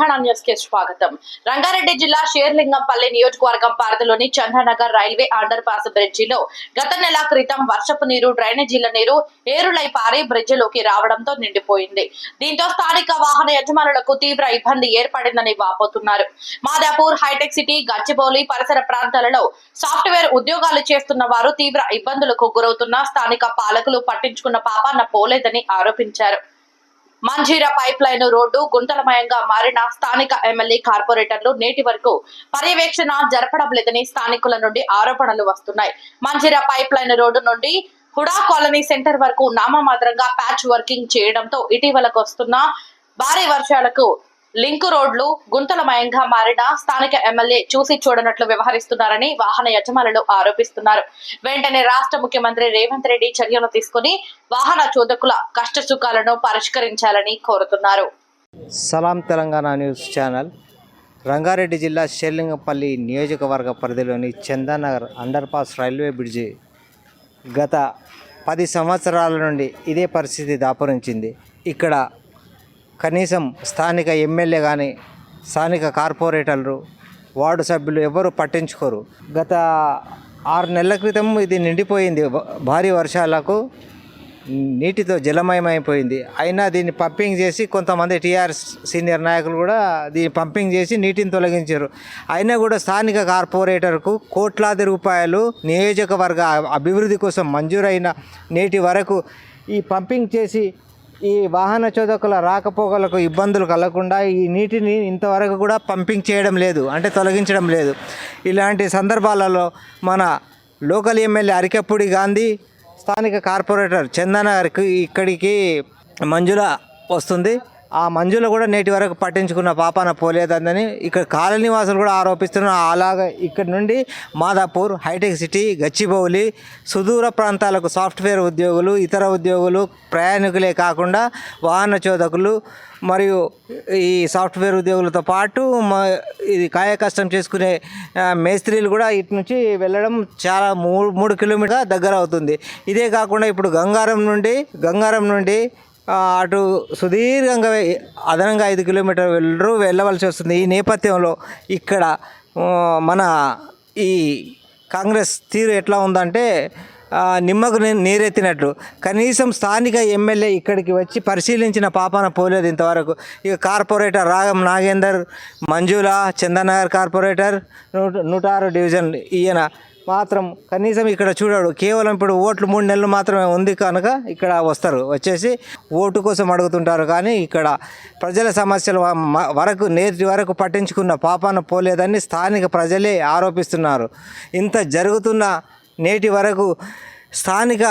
తెలంగాణ న్యూస్కి స్వాగతం. రంగారెడ్డి జిల్లా షేర్లింగంపల్లి నియోజకవర్గం పరిధిలోని చంద్రనగర్ రైల్వే అండర్ పాస్ బ్రిడ్జిలో గత నెల క్రితం వర్షపు నీరు డ్రైనేజీల నీరు ఏరులై పారి బ్రిడ్జిలోకి రావడంతో నిండిపోయింది. దీంతో స్థానిక వాహన యజమానులకు తీవ్ర ఇబ్బంది ఏర్పడిందని వాపోతున్నారు. మాదాపూర్ హైటెక్ సిటీ గచ్చిబౌలి పరిసర ప్రాంతాలలో సాఫ్ట్వేర్ ఉద్యోగాలు చేస్తున్న వారు తీవ్ర ఇబ్బందులకు గురవుతున్న స్థానిక పాలకులు పట్టించుకున్న పాపాన పోలేదని ఆరోపించారు. మంజీరా పైప్ లైన్ రోడ్డు గుంటలమయంగా మారిన స్థానిక ఎమ్మెల్యే కార్పొరేటర్లు నేటి వరకు పర్యవేక్షణ జరపడం లేదని స్థానికుల నుండి ఆరోపణలు వస్తున్నాయి. మంజీరా పైప్ లైన్ రోడ్డు నుండి హుడా కాలనీ సెంటర్ వరకు నామమాత్రంగా ప్యాచ్ వర్కింగ్ చేయడంతో ఇటీవలకు వస్తున్న భారీ వర్షాలకు లింకు రోడ్లు గుంతలమయంగా మారిన స్థానిక ఎమ్మెల్యే చూసి చూడనట్లు వ్యవహరిస్తున్నారని వాహన యజమానులు ఆరోపిస్తున్నారు. వెంటనే రాష్ట్ర ముఖ్యమంత్రి రేవంత్ రెడ్డి చర్యలు తీసుకుని వాహన చోదకుల కష్టసుఖాలను పరిష్కరించాలని కోరుతున్నారు. Salam Telangana news channel. Rangareddy జిల్లా షేర్లింగపల్లి నియోజకవర్గ పరిధిలోని Chandanagar under pass railway bridge గత పది సంవత్సరాల నుండి ఇదే పరిస్థితి దాపురించింది. ఇక్కడ కనీసం స్థానిక ఎమ్మెల్యే కానీ స్థానిక కార్పొరేటర్లు వార్డు సభ్యులు ఎవరు పట్టించుకోరు. గత ఆరు నెలల క్రితం ఇది నిండిపోయింది. భారీ వర్షాలకు నీటితో జలమయమైపోయింది. అయినా దీన్ని పంపింగ్ చేసి కొంతమంది టీఆర్ఎస్ సీనియర్ నాయకులు కూడా దీన్ని పంపింగ్ చేసి నీటిని తొలగించారు. అయినా కూడా స్థానిక కార్పొరేటర్కు కోట్లాది రూపాయలు నియోజకవర్గ అభివృద్ధి కోసం మంజూరైన నేటి వరకు ఈ పంపింగ్ చేసి ఈ వాహన చోదకుల రాకపోకలకు ఇబ్బందులు కలగకుండా ఈ నీటిని ఇంతవరకు కూడా పంపింగ్ చేయడం లేదు అంటే తొలగించడం లేదు. ఇలాంటి సందర్భాలలో మన లోకల్ ఎమ్మెల్యే అరికప్పుడి గాంధీ స్థానిక కార్పొరేటర్ చందనగర్కి ఇక్కడికి మంజుల వస్తుంది. ఆ మంజులు కూడా నేటి వరకు పట్టించుకున్న పాపాన పోలేదని ఇక్కడ కాలనీవాసులు కూడా ఆరోపిస్తున్నారు అలాగ ఇక్కడ నుండి మాదాపూర్ హైటెక్ సిటీ గచ్చిబౌలి సుదూర ప్రాంతాలకు సాఫ్ట్వేర్ ఉద్యోగులు ఇతర ఉద్యోగులు ప్రయాణికులే కాకుండా వాహన చోదకులు మరియు ఈ సాఫ్ట్వేర్ ఉద్యోగులతో పాటు మా ఇది కాయ కష్టం చేసుకునే మేస్త్రీలు కూడా ఇటు నుంచి వెళ్ళడం చాలా మూడు మూడు కిలోమీటర్ దగ్గర అవుతుంది. ఇదే కాకుండా ఇప్పుడు గంగారం నుండి గంగారం నుండి అటు సుదీర్ఘంగా అదనంగా ఐదు కిలోమీటర్ వెళ్ళరు వెళ్ళవలసి వస్తుంది. ఈ నేపథ్యంలో ఇక్కడ మన ఈ కాంగ్రెస్ తీరు ఎట్లా ఉందంటే నిమ్మకు నీరెత్తినట్లు. కనీసం స్థానిక ఎమ్మెల్యే ఇక్కడికి వచ్చి పరిశీలించిన పాపాన పోలేదు ఇంతవరకు. ఇక కార్పొరేటర్ రాగం నాగేందర్ మంజుల చందనగర్ కార్పొరేటర్ నూట నూట ఆరు డివిజన్ ఈయన మాత్రం కనీసం ఇక్కడ చూడడు. కేవలం ఇప్పుడు ఓట్లు మూడు నెలలు మాత్రమే ఉంది కనుక ఇక్కడ వస్తారు. వచ్చేసి ఓటు కోసం అడుగుతుంటారు. కానీ ఇక్కడ ప్రజల సమస్యలు వరకు నేటి వరకు పట్టించుకున్న పాపాన పోలేదని స్థానిక ప్రజలే ఆరోపిస్తున్నారు. ఇంత జరుగుతున్న నేటి వరకు స్థానిక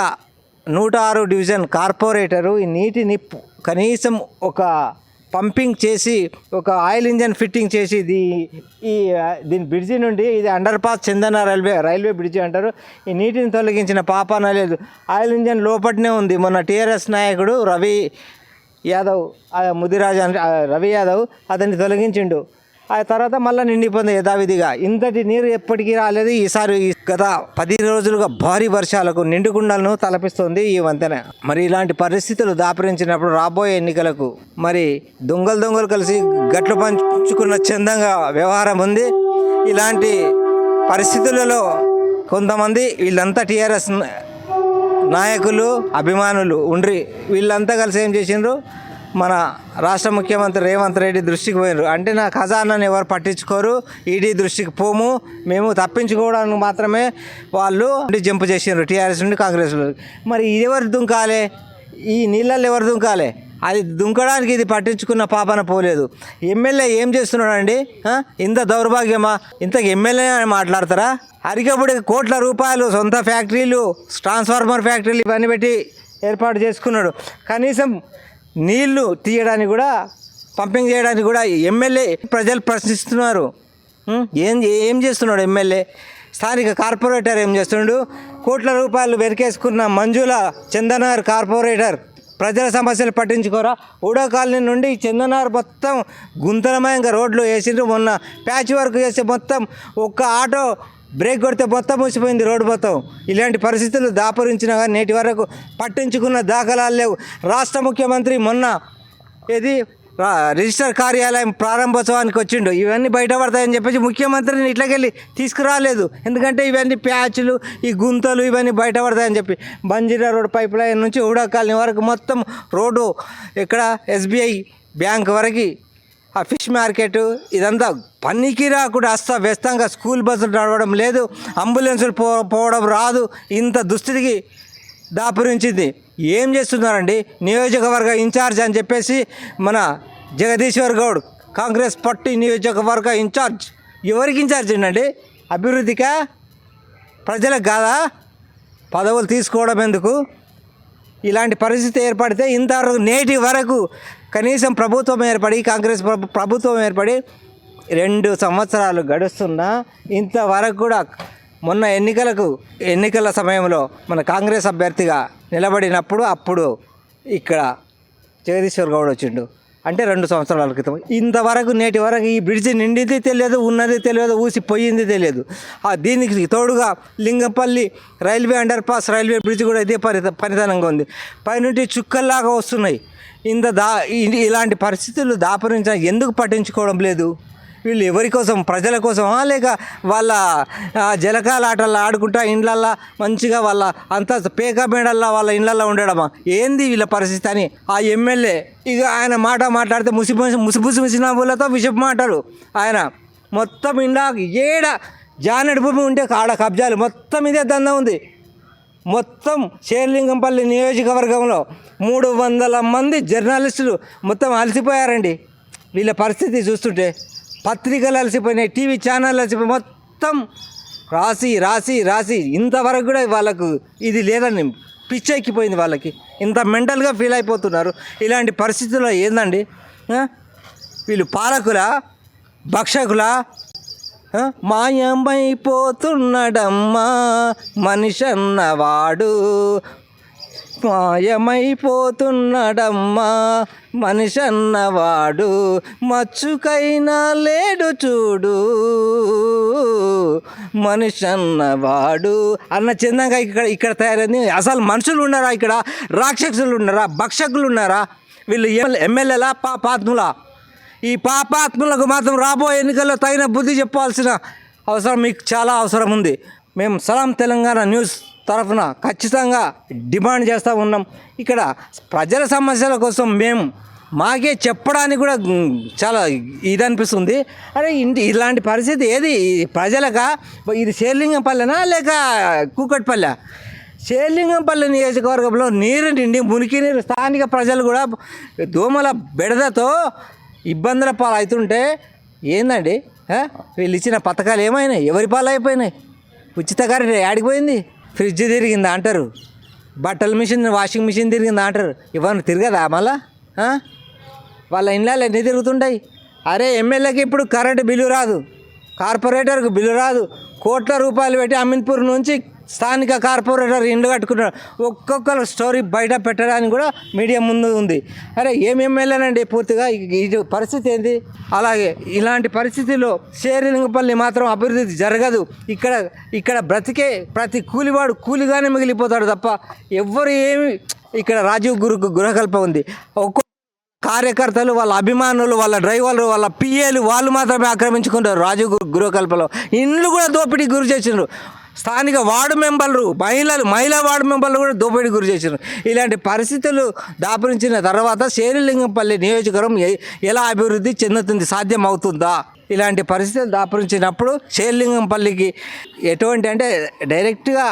నూట ఆరు డివిజన్ కార్పొరేటరు ఈ నీటిని కనీసం ఒక పంపింగ్ చేసి ఒక ఆయిల్ ఇంజన్ ఫిట్టింగ్ చేసి ఇది ఈ దీని బ్రిడ్జి నుండి ఇది underpass Chandana railway railway bridge అంటారు. ఈ నీటిని తొలగించిన పాపాన లేదు. ఆయిల్ ఇంజన్ లోపట్నే ఉంది. మొన్న టీఆర్ఎస్ నాయకుడు రవి యాదవ్ ముదిరాజ్ రవి యాదవ్ అతన్ని తొలగించిండు. ఆ తర్వాత మళ్ళీ నిండిపోయింది యథావిధిగా ఇంతటి నీరు ఎప్పటికీ రాలేదు. ఈసారి ఈ గత పది రోజులుగా భారీ వర్షాలకు నిండుకుండలను తలపిస్తుంది ఈ వంతెన. మరి ఇలాంటి పరిస్థితులు దాపరించినప్పుడు రాబోయే ఎన్నికలకు మరి దొంగలు దొంగలు కలిసి గట్లు పంచుకున్న చందంగా వ్యవహారం ఉంది. ఇలాంటి పరిస్థితులలో కొంతమంది వీళ్ళంతా టీఆర్ఎస్ నాయకులు అభిమానులు ఉండ్రి. వీళ్ళంతా కలిసి ఏం చేసిండ్రు? మన రాష్ట్ర ముఖ్యమంత్రి రేవంత్ రెడ్డి దృష్టికి పోయినారు అంటే నా ఖజానాని ఎవరు పట్టించుకోరు ఈడీ దృష్టికి పోము. మేము తప్పించుకోవడానికి మాత్రమే వాళ్ళు జంప్ చేసిండ్రు టీఆర్ఎస్ నుండి కాంగ్రెస్ మరి ఇది ఎవరు దుంకాలే? ఈ నీళ్ళల్లో ఎవరు దుంకాలే? అది దుంకడానికి ఇది పట్టించుకున్న పాపన పోలేదు. ఎమ్మెల్యే ఏం చేస్తున్నాడండి? ఇంత దౌర్భాగ్యమా? ఇంత ఎమ్మెల్యే అని మాట్లాడతారా? అరికప్పుడు కోట్ల రూపాయలు సొంత ఫ్యాక్టరీలు ట్రాన్స్ఫార్మర్ ఫ్యాక్టరీలు ఇవన్నీ పెట్టి ఏర్పాటు చేసుకున్నాడు. కనీసం నీళ్ళు తీయడానికి కూడా పంపింగ్ చేయడానికి కూడా ఎమ్మెల్యే ప్రజలు ప్రశ్నిస్తున్నారు. ఏం ఏం చేస్తున్నాడు ఎమ్మెల్యే? స్థానిక కార్పొరేటర్ ఏం చేస్తున్నాడు కోట్ల రూపాయలు వెరికేసుకున్న మంజుల చందనగర్ కార్పొరేటర్ ప్రజల సమస్యలు పట్టించుకోరా? ఊడో కాలనీ నుండి చందనార్ మొత్తం గుంతలమయంగా రోడ్లు వేసిండ్రు. మొన్న ప్యాచ్ వర్క్ చేసి మొత్తం ఒక్క ఆటో బ్రేక్ కొడితే మొత్తం మూసిపోయింది రోడ్డు మొత్తం. ఇలాంటి పరిస్థితులు దాపరించినా కానీ నేటి వరకు పట్టించుకున్న దాఖలాలు లేవు. రాష్ట్ర ముఖ్యమంత్రి మొన్న ఇది రిజిస్టర్ కార్యాలయం ప్రారంభోత్సవానికి వచ్చిండు. ఇవన్నీ బయటపడతాయని చెప్పేసి ముఖ్యమంత్రిని ఇట్లాకెళ్ళి తీసుకురాలేదు. ఎందుకంటే ఇవన్నీ ప్యాచ్లు ఈ గుంతలు ఇవన్నీ బయటపడతాయని చెప్పి. బంజీరా రోడ్ పైప్ లైన్ నుంచి ఉడా కాలనీ వరకు మొత్తం రోడ్డు ఇక్కడ ఎస్బీఐ బ్యాంక్ వరకు ఆ ఫిష్ మార్కెట్ ఇదంతా పనికి రాకుండా అస్తవ్యస్తంగా స్కూల్ బస్సులు నడవడం లేదు అంబులెన్సులు పో పోవడం రాదు ఇంత దుస్థితికి దాపురించింది. ఏం చేస్తున్నారండి? నియోజకవర్గ ఇన్ఛార్జ్ అని చెప్పేసి మన జగదీశ్వర్ గౌడ్ కాంగ్రెస్ పార్టీ నియోజకవర్గ ఇన్ఛార్జ్. ఎవరికి ఇన్ఛార్జ్ అండి? అభివృద్ధికా? ప్రజలకు కాదా? పదవులు తీసుకోవడం ఎందుకు? ఇలాంటి పరిస్థితి ఏర్పడితే ఇంతవరకు నేటి వరకు కనీసం ప్రభుత్వం ఏర్పడి కాంగ్రెస్ ప్రభుత్వం ఏర్పడి రెండు సంవత్సరాలు గడుస్తున్నా ఇంతవరకు కూడా మొన్న ఎన్నికలకు ఎన్నికల సమయంలో మన కాంగ్రెస్ అభ్యర్థిగా నిలబడినప్పుడు అప్పుడు ఇక్కడ జగదీశ్వర్ గౌడ్ వచ్చిండు. అంటే రెండు సంవత్సరాల క్రితం. ఇంతవరకు నేటి వరకు ఈ బ్రిడ్జి నిండింది తెలియదు ఉన్నది తెలియదు ఊసిపోయింది తెలియదు. ఆ దీనికి తోడుగా Lingapalli railway underpass railway bridge కూడా ఇదే పరి పనితనంగా ఉంది. పైనుండి చుక్కల్లాగా వస్తున్నాయి. ఇంత దా ఇలాంటి పరిస్థితులు దాపరించిన ఎందుకు పట్టించుకోవడం లేదు? వీళ్ళు ఎవరి కోసం? ప్రజల కోసమా? లేక వాళ్ళ జలకాల ఆటల్లో ఆడుకుంటా ఇండ్లల్లో మంచిగా వాళ్ళ అంత పేక మేడల్లో వాళ్ళ ఇండ్లల్లో ఉండడమా? ఏంది వీళ్ళ పరిస్థితి అని ఆ ఎమ్మెల్యే ఇక ఆయన మాట మాట్లాడితే ముసిపు ముసి ముసి ముసి విషపు మాటలు. ఆయన మొత్తం ఇండా ఏడ జానెడు భూమి ఉంటే ఆడ కబ్జాలు మొత్తం ఇదే దందా ఉంది. మొత్తం షేర్లింగంపల్లి నియోజకవర్గంలో మూడు వందల మంది జర్నలిస్టులు మొత్తం అలసిపోయారండి. వీళ్ళ పరిస్థితి చూస్తుంటే పత్రికలు అలసిపోయినాయి టీవీ ఛానల్ అలసిపోయి మొత్తం రాసి రాసి రాసి ఇంతవరకు కూడా వాళ్ళకు ఇది లేదని పిచ్చెక్కిపోయింది వాళ్ళకి. ఇంత మెంటల్గా ఫీల్ అయిపోతున్నారు. ఇలాంటి పరిస్థితుల్లో ఏందండి? వీళ్ళు పాలకుల? భక్షకుల? ఆ? మాయమైపోతున్నాడమ్మా మనిషి మాయమైపోతున్నాడమ్మా మనిషన్నవాడు మచ్చుకైనా లేడు చూడు. మనిషన్నవాడు. అన్న చిన్నగా ఇక్కడ ఇక్కడ తయారైంది. అసలు మనుషులు ఉన్నారా ఇక్కడ? రాక్షసులు ఉన్నారా? భక్షకులు ఉన్నారా? వీళ్ళు ఎమ్మెల్యేలా పా పాత్ములా ఈ పాపాత్ములకు మాత్రం రాబోయే ఎన్నికల్లో తగిన బుద్ధి చెప్పాల్సిన అవసరం మీకు చాలా అవసరం ఉంది. మేము సలాం తెలంగాణ న్యూస్ తరఫున ఖచ్చితంగా డిమాండ్ చేస్తూ ఉన్నాం. ఇక్కడ ప్రజల సమస్యల కోసం మేము మాకే చెప్పడానికి కూడా చాలా ఇది అనిపిస్తుంది. అరే ఇంటి ఇలాంటి పరిస్థితి ఏది? ప్రజలక? ఇది శేర్లింగంపల్లెనా లేక కూకట్పల్లె? శేర్లింగంపల్లి నియోజకవర్గంలో నీరు నిండి మురికి నీరు స్థానిక ప్రజలు కూడా దోమల బెడదతో ఇబ్బందుల పాలు అవుతుంటే ఏందండి వీళ్ళు ఇచ్చిన పథకాలు ఏమైనాయి? ఎవరి పాలు అయిపోయినాయి ఉచిత కరెంట్ ఆడిపోయింది ఫ్రిడ్జ్ తిరిగిందా అంటారు? బట్టల మిషన్ వాషింగ్ మిషన్ తిరిగిందా అంటారు? ఇవన్నీ తిరగదా మళ్ళా? వాళ్ళ ఇండ్లలో ఎన్ని తిరుగుతుంటాయి? అరే ఎమ్మెల్యేకి ఇప్పుడు కరెంటు బిల్లు రాదు. కార్పొరేటర్కు బిల్లు రాదు. కోట్ల రూపాయలు పెట్టి అమీన్పూర్ నుంచి స్థానిక కార్పొరేటర్ ఇండ్లు కట్టుకున్నారు ఒక్కొక్కరు స్టోరీ బయట పెట్టడానికి కూడా మీడియా ముందు ఉంది. అరే ఏం ఎమ్మెల్యేనండి పూర్తిగా? ఇది పరిస్థితి ఏంది? అలాగే ఇలాంటి పరిస్థితిలో షేరింగపల్లి మాత్రం అభివృద్ధి జరగదు. ఇక్కడ ఇక్కడ బ్రతికే ప్రతి కూలివాడు కూలిగానే మిగిలిపోతాడు తప్ప ఎవ్వరు ఏమి ఇక్కడ రాజీవ్ గురుకు గృహకల్ప ఉంది. ఒక్కో కార్యకర్తలు వాళ్ళ అభిమానులు వాళ్ళ డ్రైవర్లు వాళ్ళ పిఏలు వాళ్ళు మాత్రమే ఆక్రమించుకుంటారు రాజు గృహకల్పలో. ఇండ్లు కూడా దోపిడీ గురి చేసినారు స్థానిక వార్డు మెంబర్లు మహిళలు మహిళా వార్డు మెంబర్లు కూడా దోపిడీ గురి చేసినారు ఇలాంటి పరిస్థితులు దాపరించిన తర్వాత శేరిలింగంపల్లి నియోజకవర్గం ఎలా అభివృద్ధి చెందుతుంది సాధ్యమవుతుందా? ఇలాంటి పరిస్థితులు దాపరించినప్పుడు శేర్లింగంపల్లికి ఎటువంటి అంటే డైరెక్ట్గా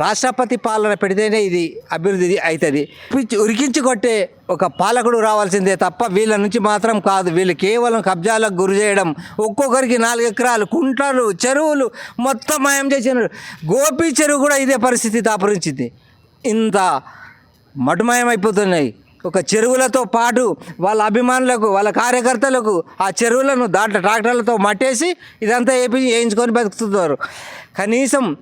రాష్ట్రపతి పాలన పెడితేనే ఇది అభివృద్ధి అవుతుంది పిచ్చి- ఉరికించి కొట్టే ఒక పాలకుడు రావాల్సిందే తప్ప వీళ్ళ నుంచి మాత్రం కాదు. వీళ్ళు కేవలం కబ్జాలకు గురి చేయడం ఒక్కొక్కరికి నాలుగు ఎకరాలు కుంటలు చెరువులు మొత్తం మాయం చేసినారు. గోపి చెరువు కూడా ఇదే పరిస్థితి దాపురించింది. ఇంత మటుమయం అయిపోతున్నాయి ఒక చెరువులతో పాటు వాళ్ళ అభిమానులకు వాళ్ళ కార్యకర్తలకు ఆ చెరువులను దాంట్లో ట్రాక్టర్లతో మట్టేసి ఇదంతా వేయించుకొని బతుకుతున్నారు. కనీసం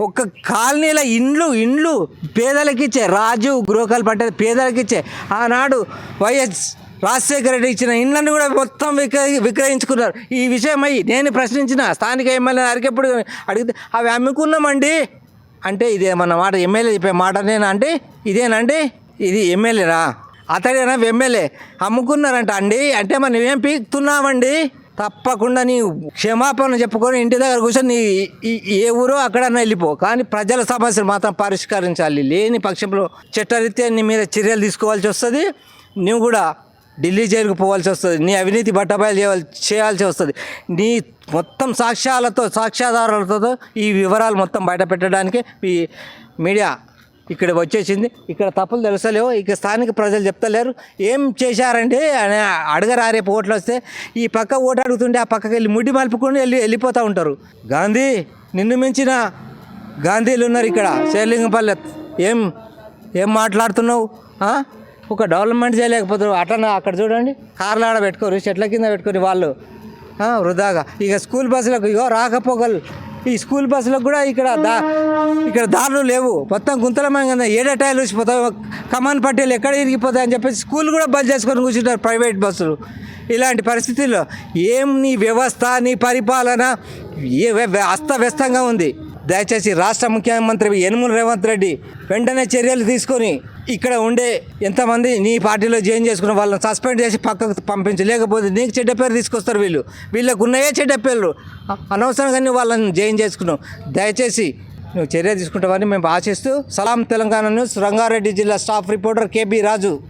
ఒక కాలనీల ఇండ్లు ఇండ్లు పేదలకు ఇచ్చే రాజు గృహకాలు పట్టే పేదలకు ఇచ్చే ఆనాడు వైఎస్ రాజశేఖర రెడ్డి ఇచ్చిన ఇండ్లను కూడా మొత్తం విక్రయ విక్రయించుకున్నారు. ఈ విషయమై నేను ప్రశ్నించిన స్థానిక ఎమ్మెల్యే అరికెప్పుడు అడిగితే అవి అమ్ముకున్నామండి. అంటే ఇదే మన మాట ఎమ్మెల్యే చెప్పే మాటనేనా అంటే ఇదేనండి ఇది ఎమ్మెల్యేనా? అతడేనా ఎమ్మెల్యే? అమ్ముకున్నారంట అండి. అంటే మనం ఏం పీక్తున్నామండి తప్పకుండా నీ క్షమాపణ చెప్పుకొని ఇంటి దగ్గర కూర్చొని నీ ఈ- ఏ ఊరో అక్కడన్నా వెళ్ళిపో. కానీ ప్రజల సమస్యలు మాత్రం పరిష్కరించాలి. లేని పక్షంలో చట్టరీత్యా నీ మీద చర్యలు తీసుకోవాల్సి వస్తుంది. నువ్వు కూడా ఢిల్లీ జైలుకు పోవాల్సి వస్తుంది. నీ అవినీతి బట్టబయలు చేయాలి చేయాల్సి వస్తుంది. నీ మొత్తం సాక్ష్యాలతో సాక్ష్యాధారాలతో ఈ వివరాలు మొత్తం బయట పెట్టడానికి ఈ మీడియా ఇక్కడ వచ్చేసింది. ఇక్కడ తప్పులు తెలుసలేవు ఇక స్థానిక ప్రజలు చెప్తలేరు. ఏం చేశారంటే అని అడగరా రేపు ఓట్లు వస్తే ఈ పక్క ఓటు అడుగుతుంటే ఆ పక్కకి వెళ్ళి ముడ్డి మలుపుకొని వెళ్ళి వెళ్ళిపోతూ ఉంటారు. గాంధీ నిన్ను మించిన గాంధీలు ఉన్నారు ఇక్కడ శేర్లింగపల్లె ఏం ఏం మాట్లాడుతున్నావు? ఒక డెవలప్మెంట్ చేయలేకపోతారు అట్లా అక్కడ చూడండి కార్లు ఆడ పెట్టుకోరు చెట్ల కింద పెట్టుకొని వాళ్ళు. వృధాగా. ఇక స్కూల్ బస్సులకు ఇగో రాకపోగలు ఈ స్కూల్ బస్సులకు కూడా ఇక్కడ దా ఇక్కడ దారులు లేవు. మొత్తం గుంతలమైన కదా ఏడే టైర్లు వచ్చిపోతాయి కమాన్ పట్టేలు ఎక్కడ ఇరిగిపోతాయి అని చెప్పేసి స్కూల్ కూడా బంద్ చేసుకొని కూర్చుంటారు ప్రైవేట్ బస్సులు. ఇలాంటి పరిస్థితుల్లో ఏం నీ వ్యవస్థ నీ పరిపాలన ఏ వ్య- అస్తవ్యస్తంగా ఉంది. దయచేసి రాష్ట్ర ముఖ్యమంత్రి యనుమల రేవంత్ రెడ్డి వెంటనే చర్యలు తీసుకొని ఇక్కడ ఉండే ఎంతమంది నీ పార్టీలో జాయిన్ చేసుకున్న వాళ్ళని సస్పెండ్ చేసి పక్కకు పంపించు. లేకపోతే నీకు చెడ్డ పేరు తీసుకొస్తారు వీళ్ళు. వీళ్ళకు ఉన్నాయే చెడ్డ పేర్లు. అనవసరంగానే వాళ్ళని జాయిన్ చేసుకున్నావు. దయచేసి నువ్వు చర్య తీసుకుంటావని మేము ఆశిస్తూ సలాం తెలంగాణ న్యూస్ రంగారెడ్డి జిల్లా స్టాఫ్ రిపోర్టర్ కేబీ రాజు.